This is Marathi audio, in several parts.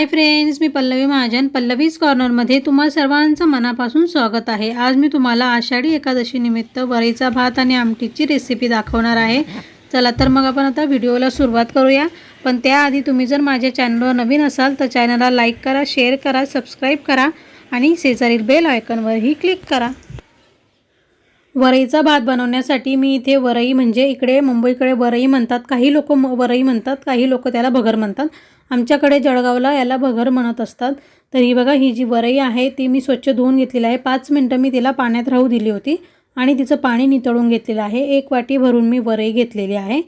हाय फ्रेंड्स मी पल्लवी महाजन पल्लवीज कॉर्नरमध्ये तुम्हा सर्वांचं मनापासून स्वागत आहे. आज मी तुम्हाला आषाढी एकादशीनिमित्त वरीचा भात आणि आमटीची रेसिपी दाखवणार आहे. चला तर मग आपण आता व्हिडिओला सुरुवात करूया. पण त्याआधी तुम्ही जर माझ्या चॅनलवर नवीन असाल तर चॅनलला लाईक करा शेअर करा सबस्क्राईब करा आणि शेजारील बेल आयकनवरही क्लिक करा. वरईचा भात बनवण्यासाठी मी इथे वरई म्हणजे इकडे मुंबईकडे वरई म्हणतात. काही लोक वरई म्हणतात काही लोक त्याला भगर म्हणतात. आमच्याकडे जळगावला याला भगर म्हणत असतात. तर ही बघा ही जी वरई आहे ती मी स्वच्छ धुवून घेतलेली आहे. पाच मिनटं मी तिला पाण्यात राहू दिली होती आणि तिचं पाणी नितळून घेतलेलं आहे. एक वाटी भरून मी वरई घेतलेली आहे.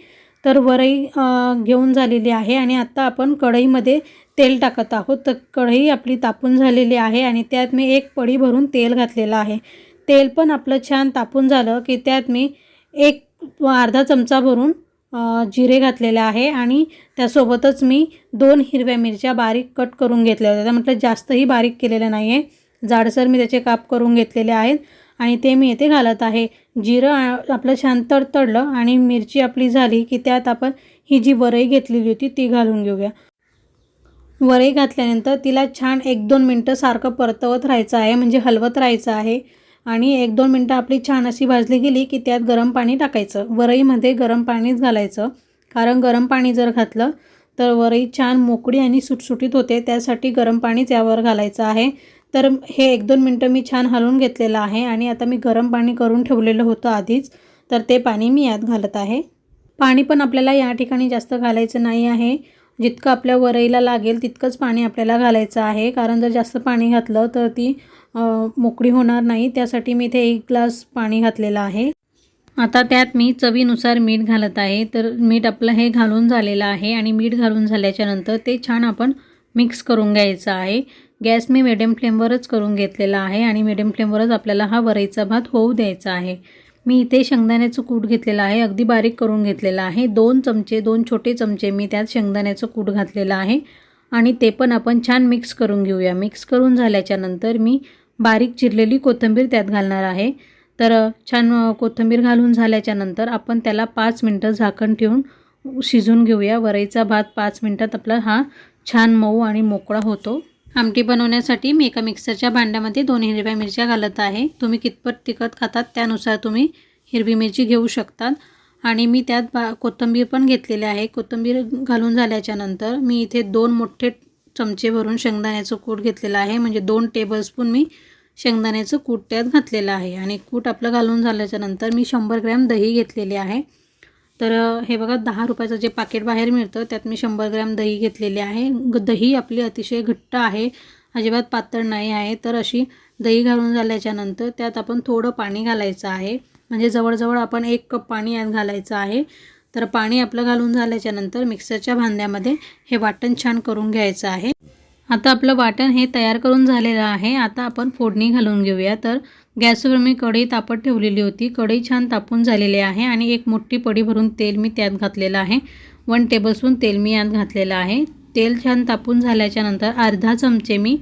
तर वरई घेऊन झालेली आहे आणि आत्ता आपण कढईमध्ये तेल टाकत आहोत. तर कढई आपली तापून झालेली आहे आणि त्यात मी एक पडी भरून तेल घातलेलं आहे. तेल पण आपलं छान तापून झालं की त्यात मी एक अर्धा चमचा भरून जिरे घातलेले आहे आणि त्यासोबतच मी दोन हिरव्या मिरच्या बारीक कट करून घेतल्या होत्या. म्हटलं जास्तही बारीक केलेलं नाही आहे जाडसर मी त्याचे काप करून घेतलेले आहेत आणि ते मी येथे घालत आहे. जिरं आपलं छान तडतडलं आणि मिरची आपली झाली की त्यात आपण ही जी वरई घेतलेली होती ती घालून घेऊया. वरई घातल्यानंतर तिला छान एक दोन मिनटं सारखं परतवत राहायचं आहे म्हणजे हलवत राहायचं आहे. आणि एक दोन मिनटं आपली छान अशी भाजली गेली की त्यात गरम पाणी टाकायचं. वरईमध्ये गरम पाणीच घालायचं. कारण गरम पाणी जर घातलं तर वरई छान मोकळी आणि सुटसुटीत होते. त्यासाठी गरम पाणीच यावर घालायचं आहे. तर हे एक दोन मिनटं मी छान हलवून घेतलेलं आहे आणि आता मी गरम पाणी करून ठेवलेलं होतं आधीच. तर ते पाणी मी यात घालत आहे. पाणी पण आपल्याला या ठिकाणी जास्त घालायचं नाही आहे. जितकं आपल्या वरईला लागेल तितकंच पाणी आपल्याला घालायचं आहे. कारण जर जास्त पाणी घातलं तर ती मोकळी होणार नाही. त्यासाठी मी इथे एक ग्लास पाणी घातलेलं आहे. आता त्यात मी चवीनुसार मीठ घालत आहे. तर मीठ आपलं हे घालून झालेलं आहे आणि मीठ घालून झाल्याच्यानंतर ते छान आपण मिक्स करून घ्यायचं आहे. गॅस मी मिडियम फ्लेमवरच करून घेतलेला आहे आणि मिडियम फ्लेमवरच आपल्याला हा वरईचा भात होऊ द्यायचा आहे. मी इथे शेंगदाण्याचं कूट घेतलेलं आहे अगदी बारीक करून घेतलेलं आहे. दोन चमचे दोन छोटे चमचे मी त्यात शेंगदाण्याचं कूट घातलेलं आहे. आणि ते पण आपण छान मिक्स करून घेऊया. मिक्स करून झाल्याच्यानंतर मी बारीक चिरलेली कोथिंबीर त्यात घालणार आहे. तर छान कोथिंबीर घालून झाल्याच्यानंतर आपण त्याला पाच मिनटं झाकण ठेवून शिजून घेऊया. वरईचा भात पाच मिनटात आपला हा छान मऊ आणि मोकळा होतो. आमटी बनवण्यासाठी मी एका मिक्सरच्या भांड्यामध्ये दोन हिरव्या मिरच्या घालत आहे. तुम्ही कितपत तिखट खातात त्यानुसार तुम्ही हिरवी मिरची घेऊ शकतात. आणि मी त्यात बा कोथिंबीर पण घेतलेली आहे. कोथिंबीर घालून झाल्याच्यानंतर मी इथे दोन मोठे चमचे भरून शेंगदाण्याचं कूट घेतलेलं आहे. म्हणजे दोन टेबलस्पून मी शेंगदाण्याचं कूट त्यात घातलेलं आहे. आणि कूट आपलं घालून झाल्याच्यानंतर मी शंभर ग्रॅम दही घेतलेली आहे. तर हे बघा दहा रुपयाचं जे पाकिट बाहेर मिळतं त्यात मी शंभर ग्रॅम दही घेतलेली आहे. दही आपली अतिशय घट्ट आहे. अजिबात पातळ नाही आहे. तर अशी दही घालून झाल्याच्यानंतर त्यात आपण थोडं पाणी घालायचं आहे. म्हणजे जवळजवळ आपण एक कप पाणी यात घालायचं आहे. तर पाणी आपलं घालून झाल्याच्यानंतर मिक्सरच्या भांड्यामध्ये हे वाटण छान करून घ्यायचं आहे. आता आपलं वाटण हे तयार करून झालेलं आहे. आता आपण फोडणी घालून घेऊया. तर गॅसवर मी कढई तापत ठेवलेली होती. कढई छान तापून झालेली आहे आणि एक मोठी पडी भरून तेल मी त्यात घातलेलं आहे. वन टेबलस्पून तेल मी यात घातलेलं आहे. तेल छान तापून झाल्याच्यानंतर अर्धा चमचे मी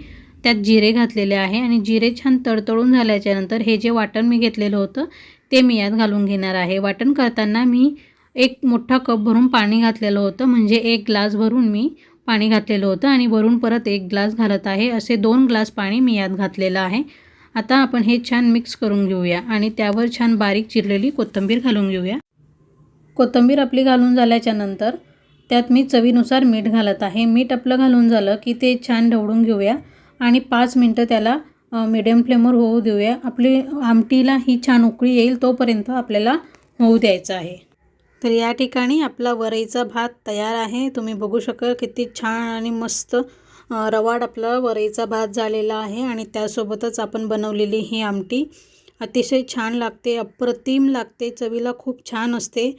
त्यात जिरे घातलेले आहे आणि जिरे छान तडतडून झाल्याच्यानंतर हे जे वाटण मी घेतलेलं होतं ते मी यात घालून घेणार आहे. वाटण करताना मी एक मोठा कप भरून पाणी घातलेलं होतं. म्हणजे एक ग्लास भरून मी पाणी घातलेलं होतं आणि वरून परत एक ग्लास घालत आहे. असे दोन ग्लास पाणी मी यात घातलेलं आहे. आता आपण हे छान मिक्स करून घेऊया आणि त्यावर छान बारीक चिरलेली कोथिंबीर घालून घेऊया. कोथिंबीर आपली घालून झाल्याच्यानंतर त्यात मी चवीनुसार मीठ घालत आहे. मीठ आपलं घालून झालं की ते छान ढवळून घेऊया आणि पाच मिनटं त्याला मिडियम फ्लेमवर होऊ देऊया. आपली आमटीला ही छान उकळी येईल तोपर्यंत आपल्याला होऊ द्यायचं आहे. तर या ठिकाणी आपला वरईचा भात तयार आहे. तुम्ही बघू शकाल किती छान आणि मस्त रवाड आपला वरईचा भात झालेला आहे आणि त्यासोबतच आपण बनवलेली ही आमटी. अतिशय छान लागते अप्रतिम लागते चवीला खूप छान असते.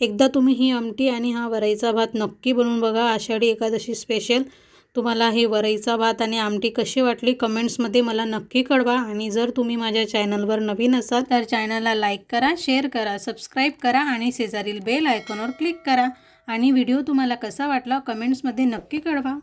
एकदा तुम्ही ही आमटी आणि हा वरईचा भात नक्की बनवून बघा. आषाढी एकादशी स्पेशल तुम्हाला हे वरईचा भात आणि आमटी कशी वाटली कमेंट्समध्ये मला नक्की कळवा. आणि जर तुम्ही माझ्या चॅनलवर नवीन असाल तर चॅनलला लाईक करा शेअर करा सबस्क्राईब करा आणि शेजारील बेल आयकॉनवर क्लिक करा. आणि व्हिडिओ तुम्हाला कसा वाटला कमेंट्समध्ये नक्की कळवा.